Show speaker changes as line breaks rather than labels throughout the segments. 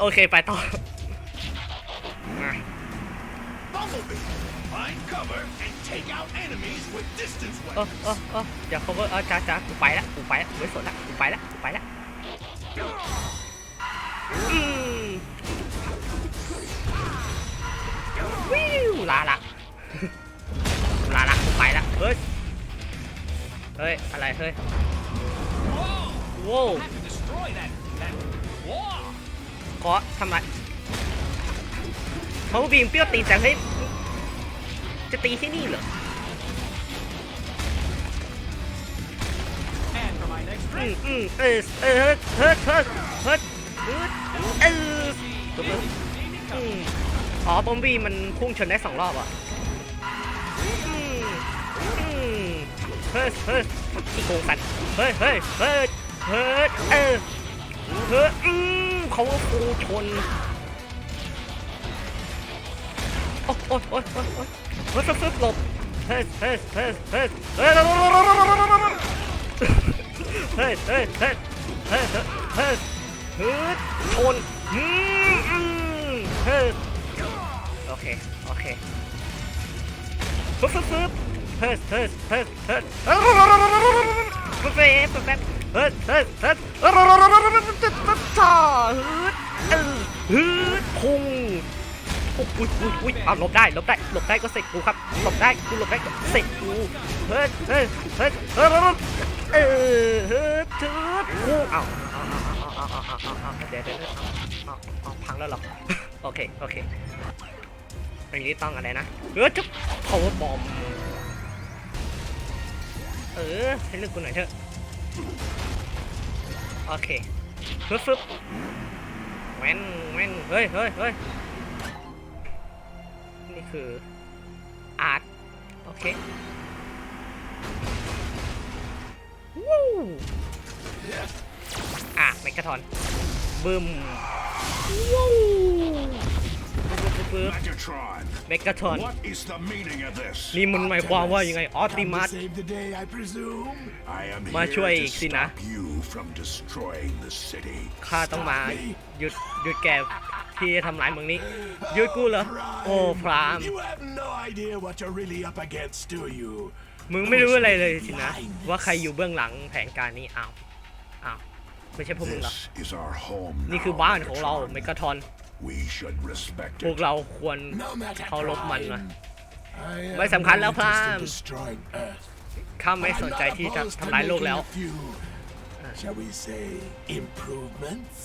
โอเคไปต่อมา
Bumblebee, find cover and take out enemies with distance
เออ
weapons.
เออเอออย่า cover เออจ้าจ้ากูไปละกูไปละไม่สนละกูไปละกูไปละอืมวิวลาละลาละกูไปละเฮ้ยเฮ้ยอะไรเฮ้ย
Whoa!
โว้ ขอทำไมเขาบีมเปรี้ยวตีแต่เฮ้ยจะตีที่นี่เหรออืมอืมเออเออเฮ้ยเฮ้ยเฮ้ยเฮ้ยเออจบแล้วอืมอ๋อบอมบี้มันพุ่งชนได้สองรอบอะเฮ้ยเฮ้ยที่โกงสัตว์เฮ้ยเฮ้ยเฮ้ยเฮ้ยเออเฮ้ย เขาฟูชนโอ้โอ้โอ้โอ้โอ้เฮ้ยฟึบฟึบหลบเฮ้ยเฮ้ยเฮ้ยเฮ้ยเฮ้ยเฮ้ยเฮ้ยเฮ้ยเฮ้ยเฮ้ยเฮ้ยเฮ้ยชนอืมอืมเฮ้ยโอเคโอเคฟึบฟึบฟึบเฮ้ยเฮ้ยเฮ้ยเฮ้ยฟึบฟึบฟึบฟึบเฮ้ย เฮ้ยเฮ้ยเฮ้ยจ้าฮึดฮึดพุงอุ้ยอุ้ยอุ้ยเอาหลบได้หลบได้หลบได้ก็เสกกูครับหลบได้กูหลบได้ก็เสกกูเฮ้ยเฮ้ยเฮ้ยเฮ้ยเออเฮ้ยเฮ้ยกูเอาเดี๋ยวเดี๋ยวพังแล้วหรอโอเคโอเคอันนี้ต้องอะไรนะเออจุ๊บโผล่บอมเออให้เลือกกูหน่อยเถอะ โอเคฟึบฟึบแว่นแว่นเฮ้ยเฮ้ยเฮ้ยนี่คืออาร์ตโอเควู้อะเมกาทอนบึมวู้ บึ๊บบึ๊บบึ๊บ
Megatron,
เมกาทอน
what is the meaning of this?
นี่มันหมายความว่ายังไงออติมัส
Come to save the day, I presume. I am
มา
here
ช่วย
to
อีกสินะ
stop you from destroying the city.
ข้าต้องมา
Stop me?
หยุดหยุดแกที่จะทำลายเมืองนี้หยุดกูเหรอ โอ้พราม
You have no idea what you're really up against, do you?
มึงไม่รู้อะไรเลยสินะ ว่าใครอยู่เบื้องหลังแผนการนี้อ้าวอ้าวไม่ใช่พวกมึงเหรอ
This is our home
นี่คือ
now,
บ้านของเรา
Megatron.
เมกาทอน
We should respect
พวก
it.
เราควร
No matter
เคารพมันนะ
I am
ไม่สำคัญแล้ว
no
พราม
interest in destroying Earth.
ข้าไม่สนใจที่จะทำลายโลกแล้ว
I'm not opposed to making a few, Shall we say improvements?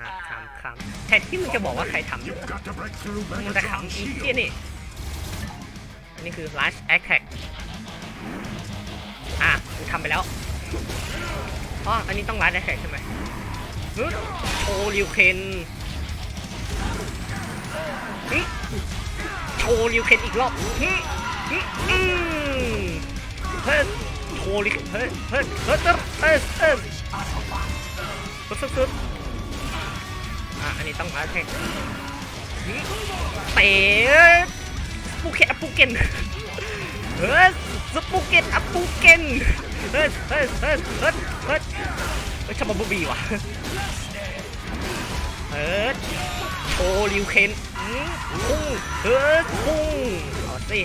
อะคำคำแทนที่มึงจะบอกว่าใครทำ
You've got to break through
มึงจะ
Megatron's
ขำอี
shield.
เที่ยนี่ อันนี้คือ last attack อะกูทำไปแล้วอ๋ออันนี้ต้อง last attack ใช่ไหมฮึ โชว์ริวเคนโชว์ริวเคนอีกรอบฮึฮึอืมเฮ้ยโชว์ริวเฮ้ยเฮ้ยเฮ้ยเฮ้ยเฮ้ยเฮ้ยปึ๊บปึ๊บปึ๊บอะอันนี้ต้อง last attack เตะปูเกตอัปปูเกนเฮ้ยสปูเกตอัปปูเกนเฮ้ยเฮ้ยเฮ้ยเฮ้ย เฮ้ยชอบบูบีว่ะเฮ้ยโชว์ริวเคนพุ่งเฮ้ยพุ่งเอาสิ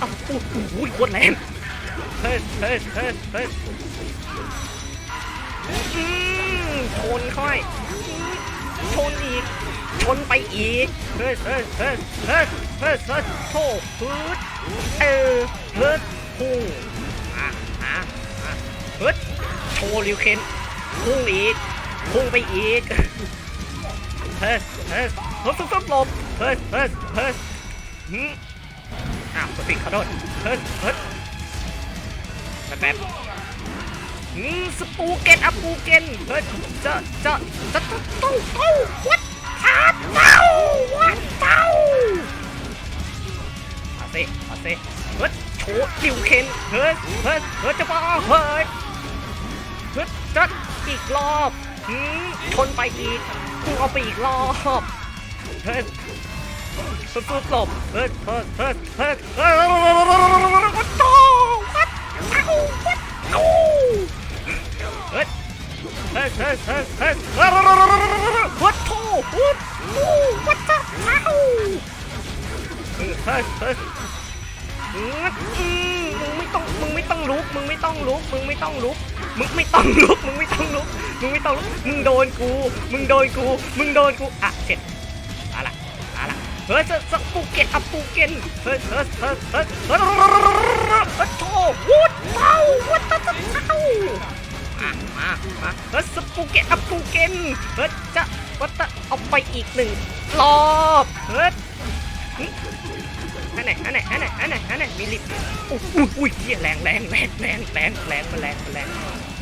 อ้าวโอ้โหโคตรแรงเฮ้ยเฮ้ยเฮ้ยเฮ้ยอืมชนค่อยชนอีก ชนไปอีก เฮ้ยเฮ้ยเฮ้ยเฮ้ยเฮ้ยเฮ้โชว์ฮึดเออฮึดพุ่ง โชว์ริวเคนพุ่งอีกพุ่งไปอีกเฮ้ยเฮ้ยฮึบฟึบลบเฮ้ยเฮ้ยเฮ้ยหืมอ้าวกดปิดขอโทษเฮ้ยเฮ้ยแป๊บแป๊บอืมสปูเกตอัปูเกนเฮ้ยจะจะจะจะตู้ตู้วัดทาเต้าวัดเต้าเอาสิเอาสิเฮ้ยโชว์ดิวเคนเฮ้ยเฮ้ยเฮ้ยจะมาเฮ้ยเฮ้ย จะอีกรอบอืมชนไปอีกกูเอาไปอีกรอบเฮ้ยปุ๊บปุ๊บหลบเฮ้ยเฮ้ยเฮ้ยเฮ้ยเฮ้ยวัดโตวัดเต้าวัดเต้าเฮ้ยเฮ้ยเฮ้ยเฮ้ยเฮ้ยเฮ้ยวัดโถวัดโอ้วัดจ้าเอ้าเฮ้ยเฮ้ยเฮ้ยอืมอืมมึงไม่ต้องมึงไม่ต้องลุกมึงไม่ต้องลุกมึงไม่ต้องลุก มึงไม่ต้องลุก มึงไม่ต้องลุก มึงไม่ต้องลุก มึงโดนกู มึงโดนกู มึงโดนกู อะเสร็จอะไรอะไรเฮ้ยจะจะปูเก็ตอะปูเก็ตเฮ้ยเฮ้ยเฮ้ยเฮ้ยเฮ้ยเฮ้ยโถวุดเต้าวุดต้าเต้ามามามาเฮ้ยสปูเกตอัปปูเกนเฮ้ยจะวัตตะเอาไปอีกหนึ่งรอบเฮ้ยอันไหนอันไหนอันไหนอันไหนอันไหนมีลิฟต์อุ้ยอุ้ยอุ้ยเหี้ยแรงแรงแรงแรงแรงแรงมันแรงมันแรง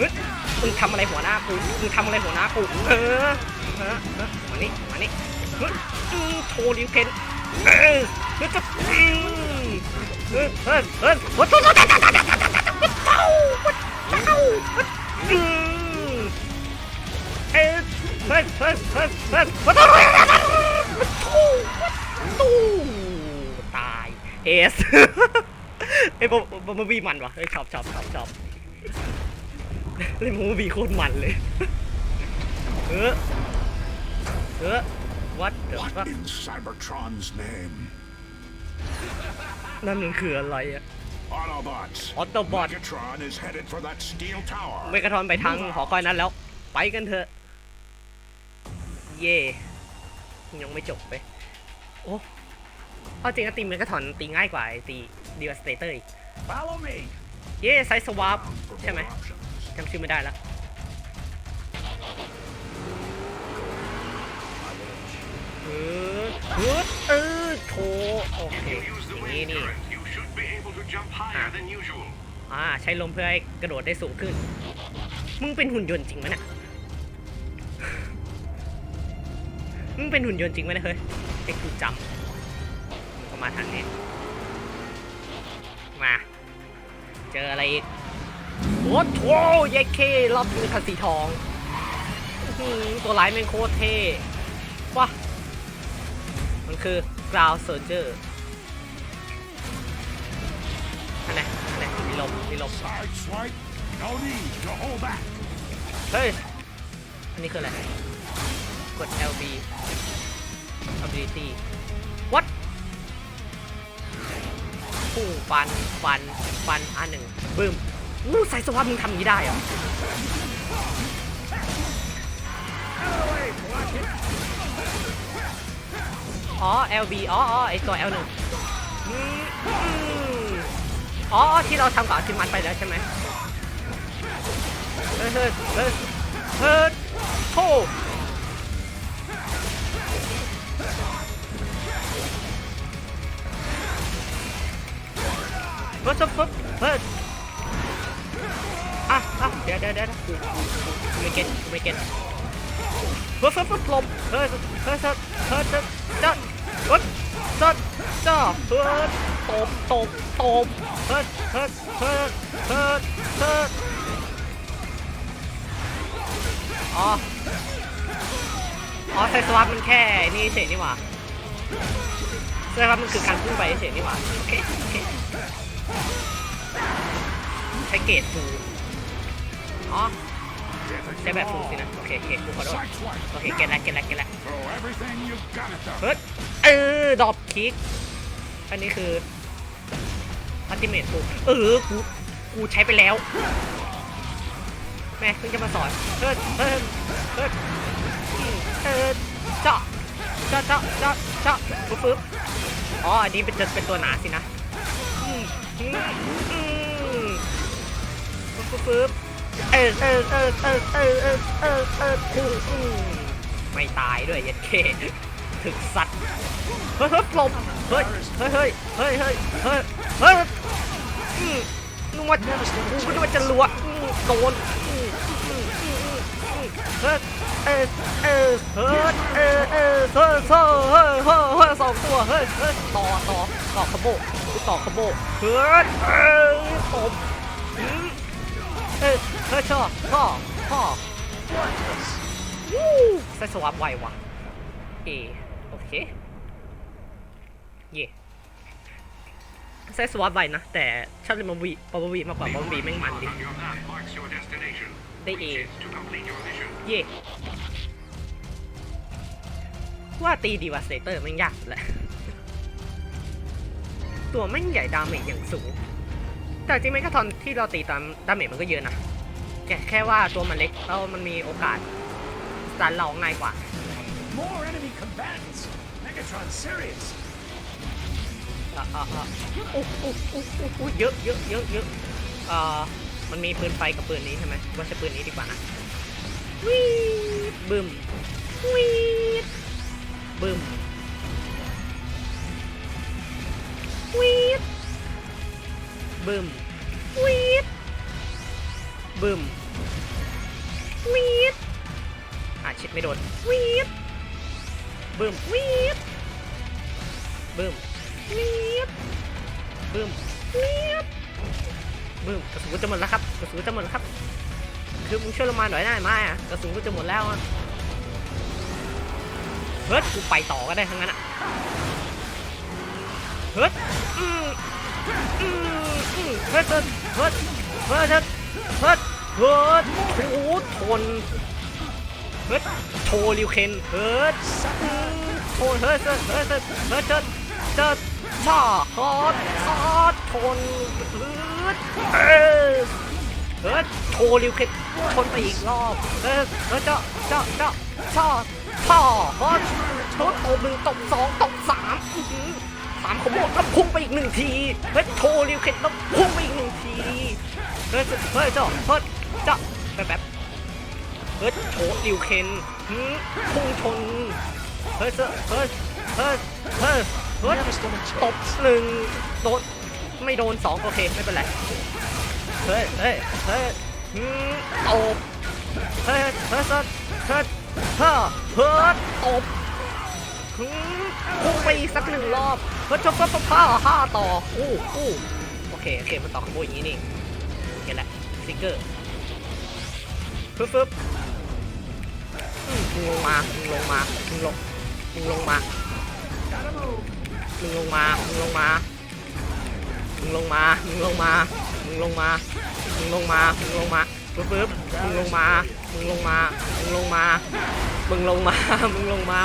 ฮ้ยมึงทำอะไรหัวหน้ากูมึงทำอะไรหัวหน้ากูเออเออเออมานี่มานี่เฮ้ยอืโชว์ลิวเพนเออเฮ้ยจะอืมเฮ้ยเฮ้ยเฮ้ยวัตถุวัตถุวัตถุวัตถุวัตถุวัตถุอืมเอ้ยเฮ้ยเฮ้ยเฮ้ยเฮ้ยวัตถุวัตถุวัตถุตู้ตายเอสไอ้บอมบบีมันวะเฮ้ยชอบชอบชอบชอบ เล่นบอมบีโคตรมันเลย เออเออ what the
What
fuck
in Cybertron's name?
นั่นมันคืออะไรอะ
Autobots.
Autobot.
Megatron is headed for that steel tower.
เมกาทอนไปทางหอคอยนั้นแล้ว ไปกันเถอะ เย่ยังไม่จบไป โอ้เอาจริงนะตีเมกาทอนตีง่ายกว่าไอ้ตีดีวสเตเตอร์อีก
Follow me.
เย่ไซส์สวาป
For
ใช่ไหม
more options.
จำชื่อไม่ได้ล้วเออเออเออโถโอเคอย่างนี้นี่อ่าใช้ลมเพื่อให้กระโดดได้สูงขึ้น มึงเป็นหุ่นยนต์จริงไหมนี่ยมึงเป็นหุ่นยนต์จริงไหมนี่ยเฮ้ยไอ้กูจำมึงก็มาทางนี้ มา เจออะไรอีก โอ้โหเยเครอบนี้คันสีทองตัวร้ายแม่งโคตรเท่ว้ามันคือกราวเซอร์เจอร์อันไหนอันไหนมีลมมีลมเฮ้ย อันนี้คืออะไร กด LB ability what พุ่งฟัน ฟัน ฟันอันหนึ่งบึ้ม อู้ใส่สวัสดมึงทำอย่างนี้ได้เหรออ๋อ LB อ๋ออ๋อไอตัว L หนึ่งอ๋อที่เราทำกับอาทิมันไปแล้วใช่ไหมเฮ้ยเฮ้ยเฮ้ยเฮ้ยโธ่เฮ้ยเฮ้ยเฮ้ย อะอะเดี๋ยวเดี๋ยวเดี๋ยวกูกูไม่เก็ตกูไม่เก็ตเฮ้ยเฮ้ยเฮ้ยลมเฮ้ยเฮ้ยเฮ้ยเฮ้ยเฮ้ยจ้าเฮ้ยจ้าจ้าเฮ้ยตบตบตบเฮ้ยเฮ้ยเฮ้ยเฮ้ยเฮ้ยอ๋ออ๋อไซสวาปมันแค่นี่เฉยนี่หว่าไซสวาปมันคือการพุ่งไปเฉยนี่หว่าโอเคโอเคใช้เกรดฟู อ๋อใช้แบบฟูสินะ โอเคโอเคกูขอโทษโอเค เก็ตแล้วเก็ตแล้วเก็ตแล้ว
Throw everything you've got at them.
เฮ้ยเออดรอปคิก อันนี้คืออัลติเมทฟูเออ กู กูใช้ไปแล้ว แม่เพิ่งจะมาสอนเฮ้ยเฮ้ยเฮ้ยเออเจาะเจาะเจาะเจาะเจาะปึ๊บปึ๊บอ๋อ อันนี้เป็นจะเป็นตัวหนาสินะ อืมอืมอืมปึ๊บปึ๊บ ปึ๊บเออเออเออเออเออเออเออเอออือืมไม่ตายด้วยเยัดเคถึกสัตว์เฮ้ยเฮ้ยปลบเฮ้ยเฮ้ยเฮ้ยเฮ้ยเฮ้ยเฮ้ยเฮ้ยอืมนึกว่ากูนึกว่าจะรัวอืมโดนอืมอืมอืมอืมอืมเฮ้ยเออเออเฮ้ยเออเออเฮ้ยเฮ้ยเฮ้ยเฮ้ยเฮ้ยสองตัวเฮ้ยเฮ้ยต่อต่อต่อขโบกต่อขโบเฮ้ยเออตบอืมเออเฮ้ย ชอบพ่อพ่อใส่สวาปไวว่ะเอโอเค เย่ใส่สวาปไวนะ แต่ชอบเล่นบอมบีบอมบีมากกว่าบอมบีแม่งมันดิ
On your map marks your destination.
They
Reach
is.
it to complete your mission.
ย่ว่าตีดีวาสเตอร์ม่งยากแหละตัวแม่งใหญ่ดาเมจอย่างสูง แต่จริงไหมก็ทอนที่เราตีตามดาเมจมันก็เยอะนะ แค่แค่ว่าตัวมันเล็กแล้วมันมีโอกาสสตันเราง่ายกว่า
More enemy combatants. Megatron, serious.
อะอะอะโอ้โอ้โอ้โอ้โอ้เยอะเยอะเยอะเยอะอ่ามันมีปืนไฟกับปืนนี้ใช่ไหมว่าใช้ปืนนี้ดีกว่านะวีดบึมวีดบึมวีดบึมวีด บึมวีดอะชิดไม่โดนวีดบึมวีดบึมเนียบบึ้มเนียบบึ้มกระสุนกูจะหมดแล้วครับกระสุนกูจะหมดแล้วครับคือมึงช่วยลงมาหน่อยได้ไหมอะกระสุนกูจะหมดแล้วอะเฮ้ยกูไปต่อก็ได้ทั้งนั้นอะเฮ้ยอืมอืมอืมเฮ้ยเฮ้ยเฮ้ยเฮ้ยเฮ้ย เฮ้ยเฮ้ยโอ้โหทนเฮ้ยโชว์ริวเคนเฮ้ยอืมโชว์เฮ้ยเฮ้ยเฮ้ยเฮ้ยเฮ้ยเฮ้ยเจอช่อฮอตฮอตทนเฮึดเออเฮ้ยโชว์ริวเค็ดชนไปอีกรอบเออเออเจาะเจาะเจาะช่อช่อฮอตชดตบหนึ่งตบสองตบสามสามขโมยแล้วพุ่งไปอีกหนึ่งทีเฮ้ยโชว์ริวเค็ดแล้วพุ่งไปอีกหนึ่งทีเฮ้ยเฮ้ยเจาะเฮ้ย เจาะแบบแบบเฮ้ยโชว์ริวเคนหืมพุ่งชนเฮ้ยเจ้าเฮ้ยเฮ้ยเฮ้ยเฮ้ย
Never stood a
ตบหนึ่งโดนไม่โดนสองโอเคไม่เป็นไรเฮ้ยเฮ้ยเฮ้ยหืมตบเฮ้ยเฮ้ยเฮ้ยเฮ้ยเฮ้ยตบหืมพุ่งไปสักหนึ่งรอบเฮ้ยชกชกชกห้าห้าต่ออู้อู้โอเคโอเคมันต่อขโมยอย่างนี้นี่เห็นแล้วสติ๊กเกอร์ ปึ๊บปึ๊บมึงลงมามึงลงมามึงลงมึงลงมามึงลงมามึงลงมามึงลงมามึงลงมามึงลงมามึงลงมามึงลงมาปึ๊บปึ๊บมึงลงมามึงลงมามึงลงมามึงลงมามึงลงมา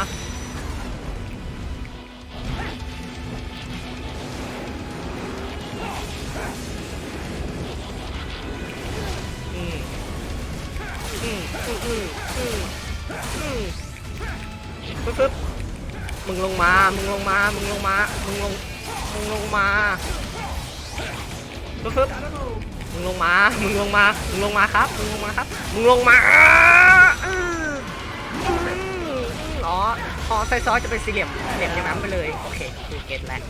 ปึ๊บปึ๊บมึงลงมา มึงลงมา มึงลงมา มึงลง มึงลงมาปึ๊บปึ๊บมึงลงมา มึงลงมา มึงลงมาครับ มึงลงมาครับ มึงลงมาอ๋ออ๋อไซซอสจะเป็นสี่เหลี่ยมเหลี่ยมอย่างนั้นไปเลย โอเคกูเก็ตแล้ว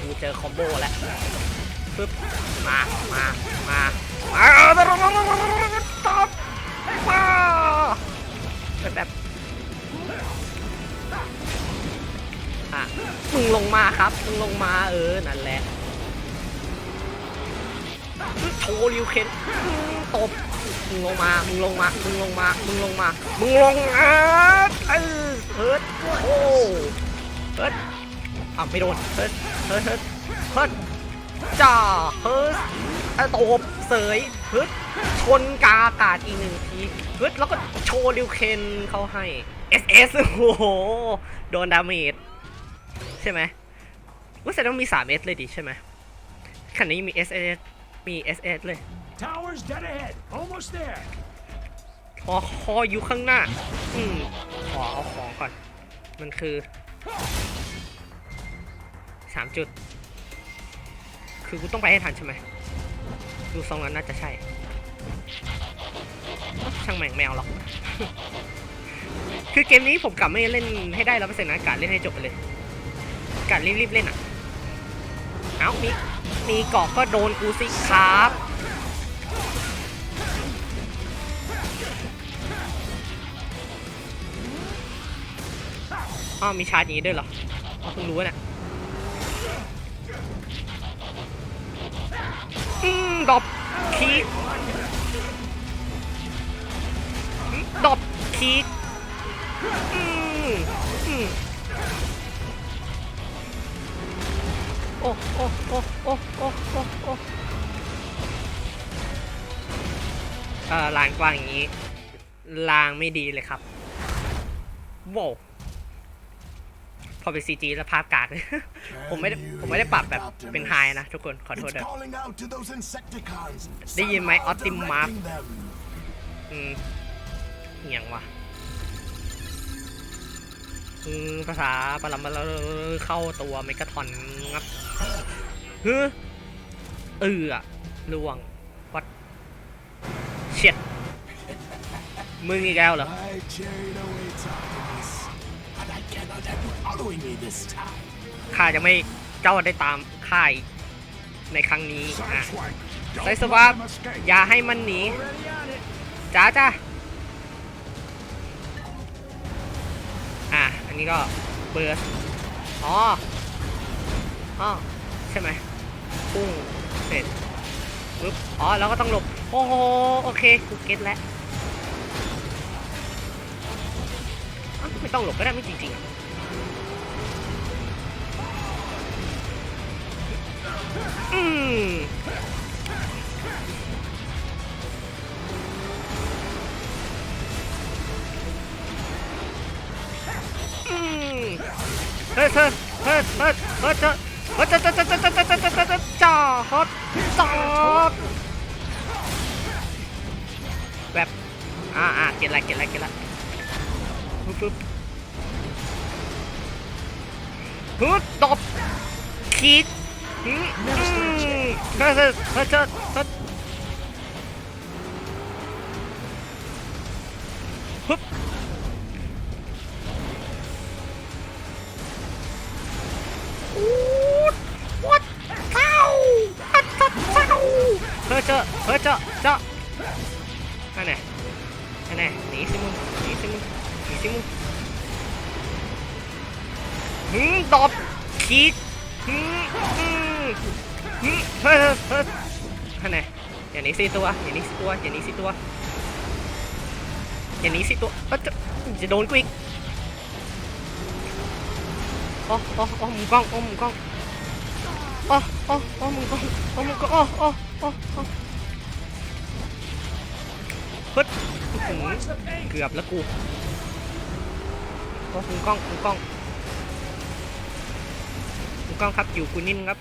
กูเจอคอมโบแล้วปึ๊บมา มา มามาตบ มาแบบแบบอะมึงลงมาครับมึงลงมาเออ นั่นแหละโชว์ริวเคนตบมึงลงมา มึงลงมา มึงลงมา มึงลงมา มึงลงมาเออเฮิร์ตโอ้เฮิร์ตอะไม่โดนเฮิร์ตเฮิร์ตเฮิร์ตเฮิร์ตจ้าเฮิร์ตอะตบเสยเฮิร์ต นกาอากาศอีกหนึ่งทีเฮิร์ตแล้วก็โชว์ริวเคนเขาให้ SS โอ้โห โดนดาเมจใช่ไหมว่าแสดงว่ามี 3S เลยดิใช่ไหมคันนี้มี SS มี SS เลย
Towers dead ahead. Almost there.
พอคออยู่ข้างหน้า อืมขอเอาของก่อน มันคือ3จุด คือกูต้องไปให้ทันใช่ไหม ดูทรงแล้วน่าจะใช่เอ้า ช่างแม่งแมวหรอก คือเกมนี้ผมกลับไม่เล่นให้ได้ร้อยเปอร์เซ็นต์นะกะเล่นให้จบไปเลยกะรีบๆเล่นอะ เอ้ามี มีเกาะก็โดนกูสิครับอ้าวมีชาร์จอย่างนี้ด้วยเหรอเพิ่งรู้นะอืมดอปคี ดรอปคีย์อืมอืมโอ้โอ้โอ้โอ้โอ้โอ้โอ้เอ่อลานกว้างอย่างนี้ลางไม่ดีเลยครับว้าวพอเป็นซีจีแล้วภาพกากเลยผมไม่ได้ผมไม่ได้ปรับแบบเป็นไฮนะทุกคนขอโทษ
It's
ด้วย
calling out to those Insecticons.
ได้ยินไหม
Sound
Optimus
directing them.
อืม เหียงว่ะภาษาปรมาเข้าตัวเมกะทอนงับเฮ้อเออล่วงวัดเช็ดมึงอีกแล้วเหรอข้าจะไม่เจ้าได้ตามข้ายในครั้งนี้อะไซสวาอย่าให้มันหนีจ้าจ้า นี่ก็เบิร์สอ๋ออ๋อใช่ไหมพุ่งเสร็จปึ๊บอ๋อแล้วก็ต้องหลบ โอ้โห โอเคกูเก็ตแล้วอ้าวไม่ต้องหลบก็ได้ไม่จริงๆ เฮ้ยเฮ้ยเฮ้ยเฮ้ยเฮ้ยเจ้าเฮ้ยเจ้าเจ้าเจ้าเจ้าเจ้าเจ้าเจ้าเจ้าเจ้าเจ้าจ้าฮอตตอบแบบอ่าอ่าเก็ตละเก็ตละเก็ตละปึ๊บปึ๊บฮึดตบคิดอืมอืมเฮ้ยเฮ้ยเฮ้ยเจ้าเฮ้ยฮึ อันไหนอันไหนหนีสิมึงหนีสิมึงหนีสิมึงหืมดอบขีดหืมหืมหืมเฮ้ยเฮ้ยเฮ้ยอันไหนอย่าหนีสิตัวอย่าหนีสิตัวอย่าหนีสิตัวอย่าหนีสิตัวเอ้ยจะจะโดนกูอีกอ๋ออ๋ออ๋อมุมกล้องอ๋อมุมกล้องอ๋ออ๋ออ๋อมึงก็อ๋อมึงก็อ๋ออ๋ออ๋ออ๋อเฮ้ยอื้ อหือเกือบแล้วกูโอ้คุณกล้องคุณกล้องคุณกล้องครับอยู่กูนิ่มครับ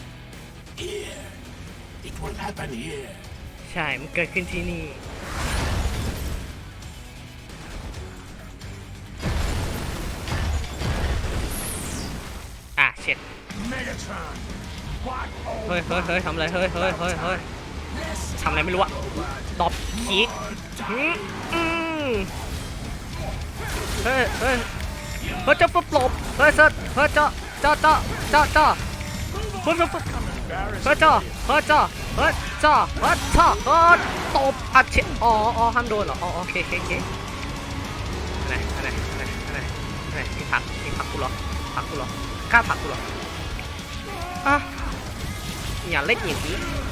ใช่ มันเกิดขึ้นที่นี่อะเช็ดเฮ้ยเฮ้ยเฮ้ยทำอะไรเฮ้ยเฮ้ยเฮ้ยเฮ้ย ทำอะไรไม่รู้อะดอบคิกเฮ้ยเฮ้ยเฮ้ยเจะปุ๊บหลบเฮ้ยเฮ้ยเฮ้ยเจ้าเจ้าเจ้าเจ้าเจ้าปุ๊บปุ๊บเฮ้ยเจ้าเฮ้ยเจ้าเฮ้ยเจ้าเฮ้ยเจ้าเฮ้ยตบอัดเชอ๋ออ๋อห้ามโดนเหรออ๋อโอเคโอเคอเคอะไรอะไรอะไรอะไรอะไรมีผักมีผักกูเหรอผักกูเหรอกล้าผักกูเหรออะอย่าเล่นอย่างนี้อุ๊ยอุ๊ยอุ๊ย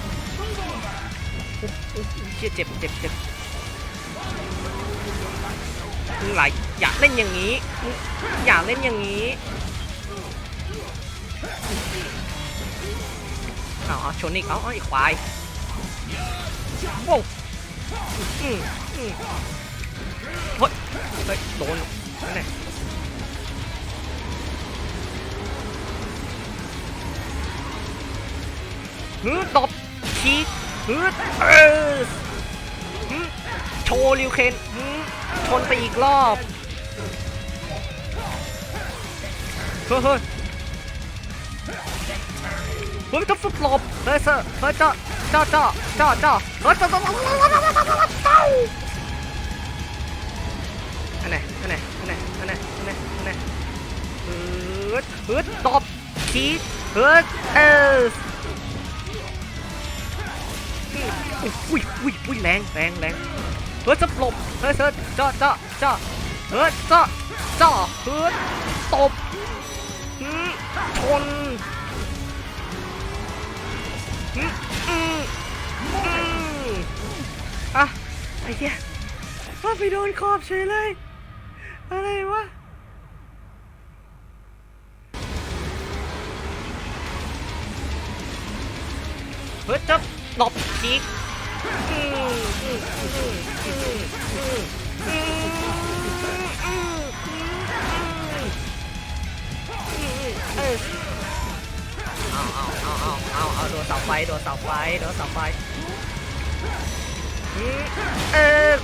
เจ็บเจ็บเจ็บเจ็บมึงไหลอย่าเล่นอย่างนี้ อย่าเล่นอย่างนี้เอาเอาชนอีกเอาเอาอีกควายโว้อืมอืมเฮ้ยเฮ้ยโดนนั่นแหละฮึดบ ฮึดเออโชว์ริวเคนชนไปอีกรอบเฮ้ยเฮ้ยเฮ้ยต้องฟุบหลบเฮ้ยเซอร์เฮ้ยเจ้าเจ้าเจ้าเจ้าเจ้าเฮ้ยเจ้าเจ้าเจ้าเจ้าอันไหนอันไหนอันไหนอันไหนอันไหนอันไหนฮึดฮึดตบชีกฮึดเออ อุ้ยอุ้ยอุ้ยอุ้ยแรงแรงแรงเฮ้ยจะหลบเฮ้ยเฮ้ยจ้าจ้าจ้าเฮ้ยจ้าจ้าเฮ้ยตบหืมชนหืมอืมอะไอ้เหี้ยว่าไปโดนขอบเฉยเลย อะไรวะ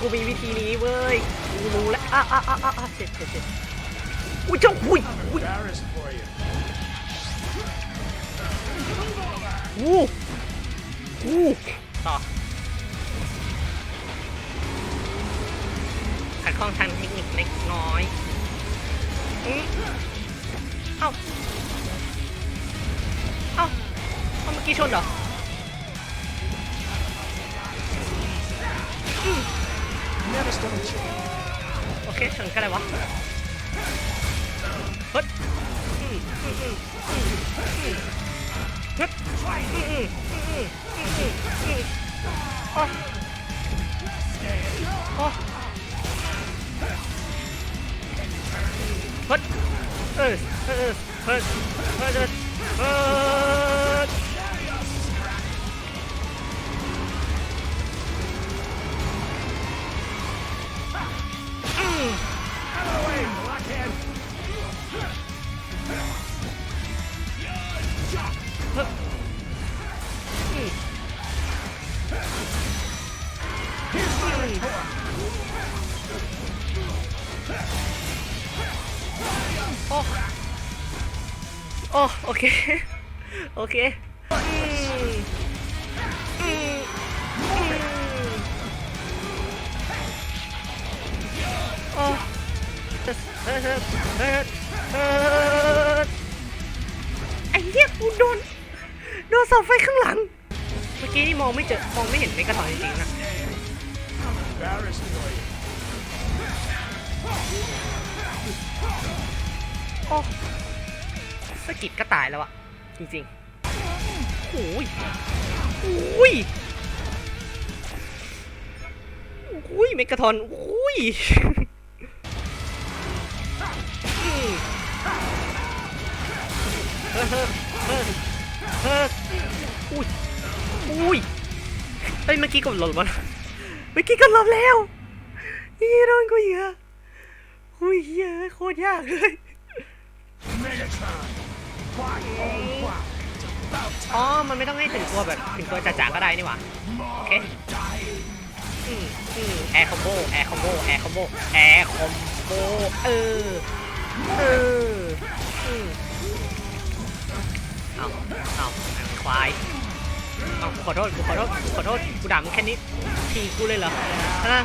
กูมีวิธีนี้เว้ยกูรู้แล้วอะอะอะอะอะเจ็บเจ็บเจ็บอุ้ยเจ้าอุ้ยอุ้ย
Embarrassed for you.
วู้วู้ต่อขัดข้องทางเทคนิคเล็กน้อยอืมเอ้าเอ้า เอ้าเมื่อกี้ชนเหรอ
からは。
โอ้โอเค โอเคอืมอืมอืมโอ้เฮ้ยเฮ้ยเฮ้ยเฮ้ยเฮ้ยไอ้เหี้ยกูโดนโดนเสาไฟข้างหลัง เมื่อกี้นี่มองไม่เจอมองไม่เห็นไม่กระถอนจริงๆนะโอ้ สกิดก็ตายแล้วอะจริงๆโอ้ยโอ้ยโอ้ยเมกะทอนโอ้ยอืมเฮ้อเฮ้อเฮ้อเฮ้ออุ้ยอุ้ยเอ้ยเมื่อกี้กดหลบแล้วนะเมื่อกี้กดหลบแล้วยี่โดนกูเหยอะอุ้ยเหี้ยอะโคตรยากเลย อ๋อ มันไม่ต้องให้ถึงตัวแบบถึงตัวจ่าๆก็ได้นี่หว่า
more
Okay.
dying.
อืมอืมแอร์คอมโบ แอร์คอมโบ แอร์คอมโบ แอร์คอมโบ เออ เอออืมเอาเอาควายเอาขอโทษขอโทษขอโทษ กูด่ามึงแค่นี้ทีกูเลยเหรอฮะ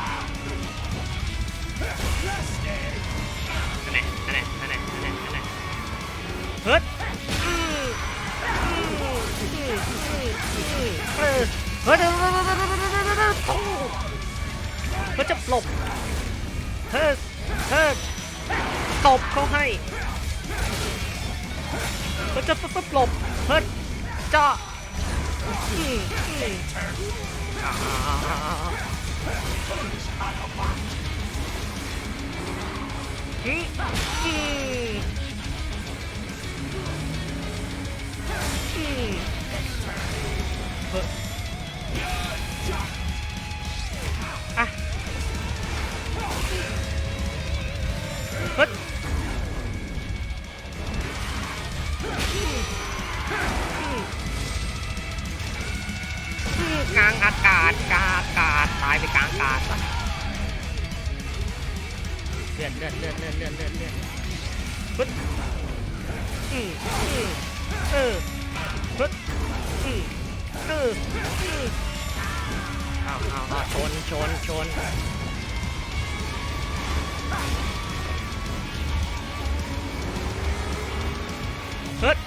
นั่นแหละนั่นแหละนั่นแหละนั่นแหละนั่นแหละเฮ้ย เฮ้ยก็จะหลบเฮ้ยเฮ้ยตบเขาให้เก็จะปุ๊บหลบเฮ้ยจ้าอืม อืมอืมเฮ้ยอะเฮ้ยอืมกลางอากาศกลางอากาศตายไปกลางอากาศปะเลือดเลือดเลือดเลือดเลือดเลือดเลือดเฮ้ อืมเอออืมเอาเอาเอาชนชนชนเฮ้ย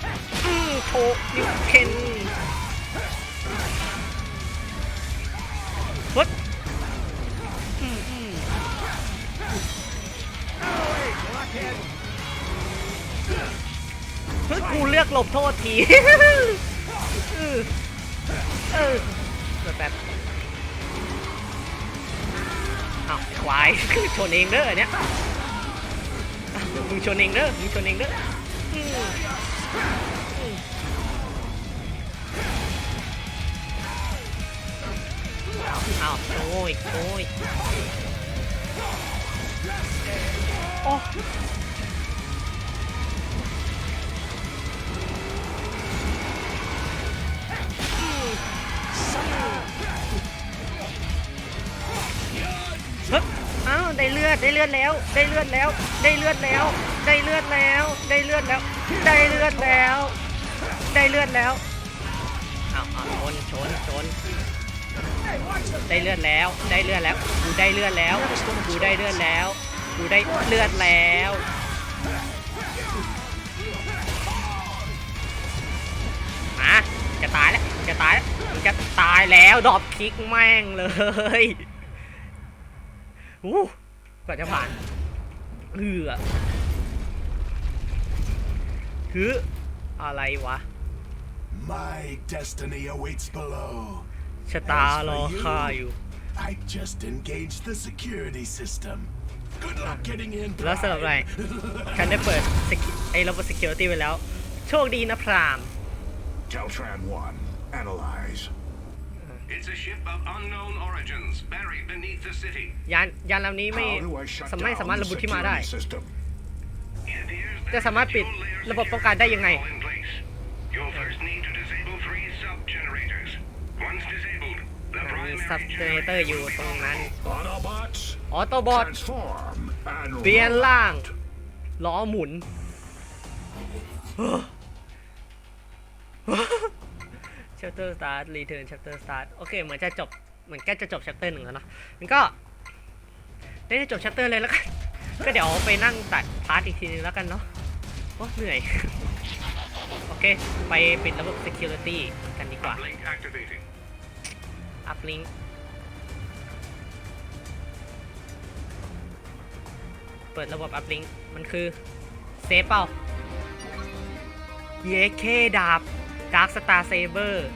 อืมโชว์นิวเคนเฮ้ยอืมอืม กูเลือกหลบโทษทีเออเออแบบอ้าวควายชนเองเด้อเนี่ยมึงชนเองเด้อมึงชนเองเด้ออืมอืมอ้าวอ้าโอ้ยโอ้ยโอ้ ดได้เลือดแล้ว ได้เลือดแล้ว ได้เลือดแล้ว ได้เลือดแล้ว ได้เลือดแล้ว ได้เลือดแล้ว ได้เลือดแล้วเอาเอาชนชนชนได้เลือดแล้ว ได้เลือดแล้ว กูได้เลือดแล้ว กูได้เลือดแล้ว กูได้เลือดแล้วมาจะตายแล้ว จะตายแล้วจะตายแล้ว ดอปคิกแม่งเลยอู้ ว่าจะผ่านเอือคืออะไรวะ
My destiny awaits below.
ชะตารอข้าอยู่
I just engaged the security system. Good luck getting in.
แล้วสำหรับอะไร
Pride.
ฉันได้เปิด sec- ไอ้ระบบ security ไปแล้ว โชคดีนะพราม
Caltran 1, analyze.
It's a ship of unknown origins, buried beneath the city.
ยานยานลำนี้ไม่
How do I shut
สามารถ
down
สามารถ
the
ระบุที่มาได้
security system?
It appears that
จะสามารถปิด
dual layer
ระบบป้องกันได้ยังไง
security protocol in place. You'll first need to disable three sub-generators. Once disabled, the
มี
primary
ซับเจเนเตอร์อยู่ตรงนั้น
Autobots,
ออโตบอท
transform and
เปลี่ยน
roll
ร่าง
out.
ล้อหมุน chapter start return chapter start โอเค เหมือนจะจบ เหมือนใกล้จะจบ chapter หนึ่งแล้วเนอะมันก็ได้จบ chapter เลยแล้วกัน ก็เดี๋ยวไปนั่งตัดพาร์ทอีกทีนึงแล้วกันเนาะ โอ้เหนื่อย โอเค ไปปิดระบบ security กันดีกว่า
Uplink activating.
อัพลิงเปิดระบบอัพลิงมันคือ เซฟเปล่าเยเคดาบ ดาร์คสตาร์เซเบอร์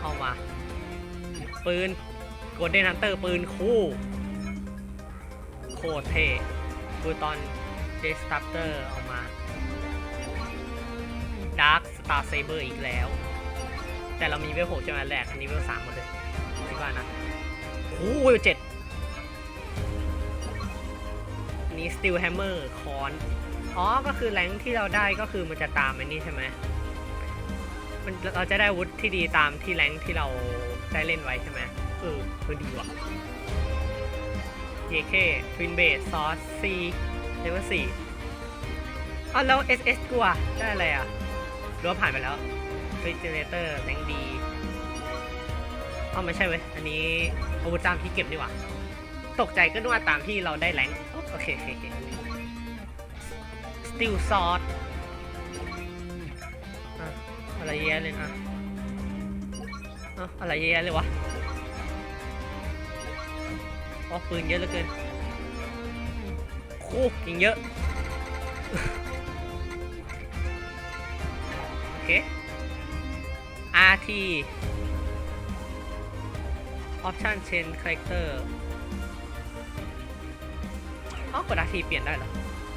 เอามา ปืนโกลเด้นฮันเตอร์ปืนคู่ โคตรเท่ดูตอนเดสตัปเตอร์เอามาดาร์คสตาร์เซเบอร์อีกแล้ว แต่เรามีเวลหกใช่ไหมแรกอันนี้เวลสามหมดเลยคิดว่านะโอ้โหเวลเจ็ดนนี้ Steel Hammer คอน อ๋อ ก็คือแรงที่เราได้ก็คือมันจะตามอันนี้ใช่ไหมมันเราจะได้วุธที่ดีตามที่แรงที่เราได้เล่นไว้ใช่ไหมเออคือดีว่ะเยเคทวินเบสซอสซีเลเวลสี่อ๋อแล้ว SS กูอะได้อะไรอะหรือว่าผ่านไปแล้วฟรีเจเนเตอร์แรงดีอ้าไม่ใช่เว้ย อันนี้อาวุธตามที่เก็บดีกว่า ตกใจก็นึกว่าตามที่เราได้แรงโอเคโอเค ติลซอสอะไรเยอะเลยอะอะอะไรเยอะเลยวะอ๋อปืนเยอะเหลือเกินโอ้ยิงเยอะ โอเค RT Option Change Character อ๋อกด RT เปลี่ยนได้เหรอ